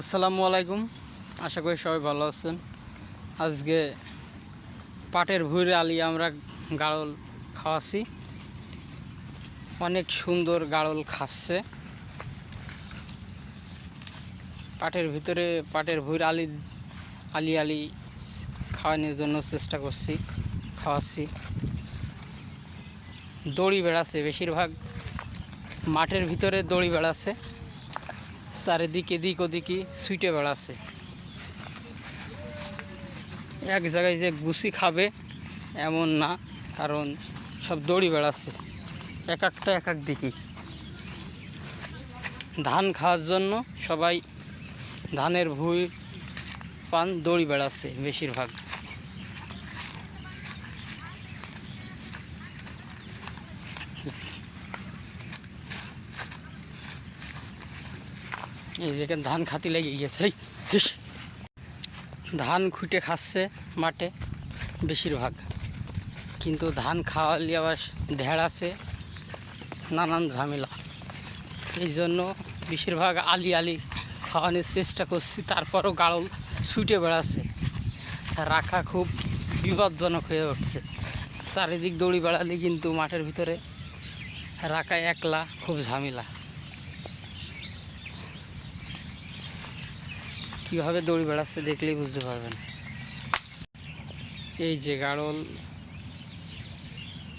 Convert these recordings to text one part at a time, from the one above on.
আসসালামু আলাইকুম। আশা করি সবাই ভালো আছেন। আজকে পাটের ভুঁড়ি আলি আমরা গাড়ল খাওয়াছি অনেক সুন্দর গাড়ল খাচ্ছে। পাটের ভিতরে পাটের ভুঁড়ি আলি আলি আলি খাওয়ানোর জন্য চেষ্টা করছি, খাওয়াচ্ছি। দড়ি বেড়াচ্ছে, বেশিরভাগ মাঠের ভিতরে দড়ি বেড়াচ্ছে। চারিদিকে এদিক ওদিকে সুইটে বেড়াচ্ছে। এক জায়গায় যে গুছি খাবে, এমন না, কারণ সব দড়ি বেড়াচ্ছে। এক একটা, এক এক দিকে। ধান খাওয়ার জন্য সবাই ধানের ভুঁই পান দড়ি বেড়াচ্ছে বেশিরভাগ। এই দেখেন ধান খাতি লেগে এই, ধান খুঁটে খাচ্ছে মাঠে বেশিরভাগ। কিন্তু ধান খাওয়ালে আবার ঢেড় আছে নানান ঝামেলা। এই জন্য বেশিরভাগ আলি আলি খাওয়ানোর চেষ্টা করছি তারপরও গাড়ল ছুটে বেড়াচ্ছে। রাখা খুব বিপজ্জনক হয়ে উঠছে। চারিদিক দৌড়ি বেড়ালে কিন্তু মাঠের ভিতরে রাখা একলা খুব ঝামেলা। কীভাবে দড়ি বেড়াচ্ছে দেখলেই বুঝতে পারবেন। এই যে গাড়ল,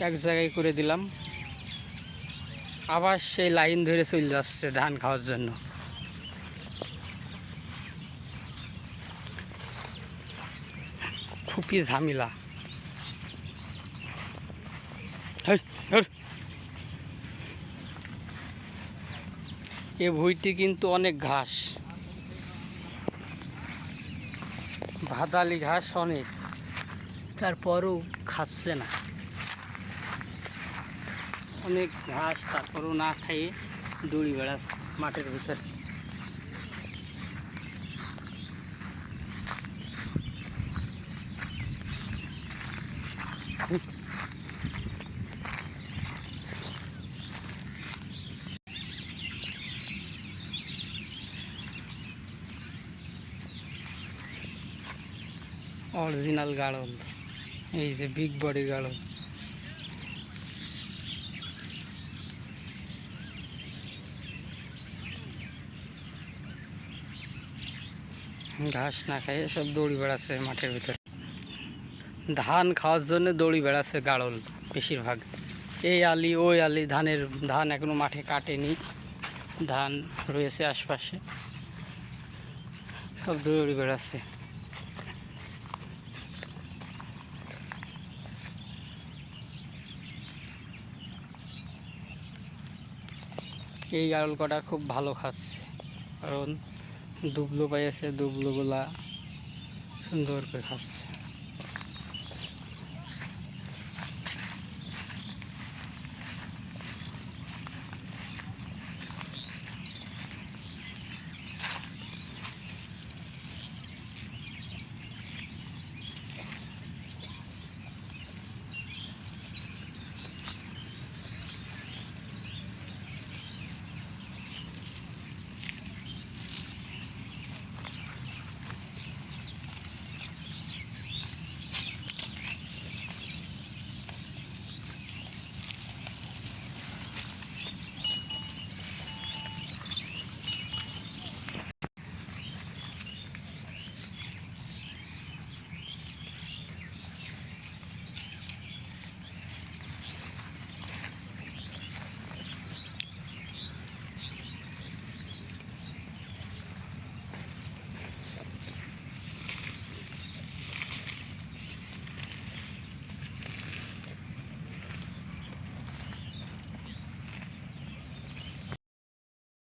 এক জায়গায় করে দিলাম। আবার সেই লাইন ধরে চলে যাচ্ছে ধান খাওয়ার জন্য। খুবই ঝামেলা। এ ভুঁইটি কিন্তু অনেক ঘাস। ভাতালি ঘাস অনেক। তারপরও খাচ্ছে না। অনেক ঘাস তারপরও না খাইয়ে দড়ি বেড়াচ্ছে মাঠের ভিতরে। অরিজিনাল গাড়ল এই যে বিগ বডি গাড়ল ঘাস না খাইয়ে সব দড়ি বেড়াচ্ছে মাঠের ভিতরে। ধান খাওয়ার জন্য দড়ি বেড়াচ্ছে গাড়ল বেশিরভাগ। এই আলি, ওই আলি ধানের, ধান এখনও মাঠে কাটেনি। ধান রয়েছে আশপাশে। সব দড়ি বেড়াচ্ছে। এই গারল কটা খুব ভালো খাচ্ছে। কারণ দুবলো পাইছে দুবলোগুলা সুন্দর করে খাচ্ছে।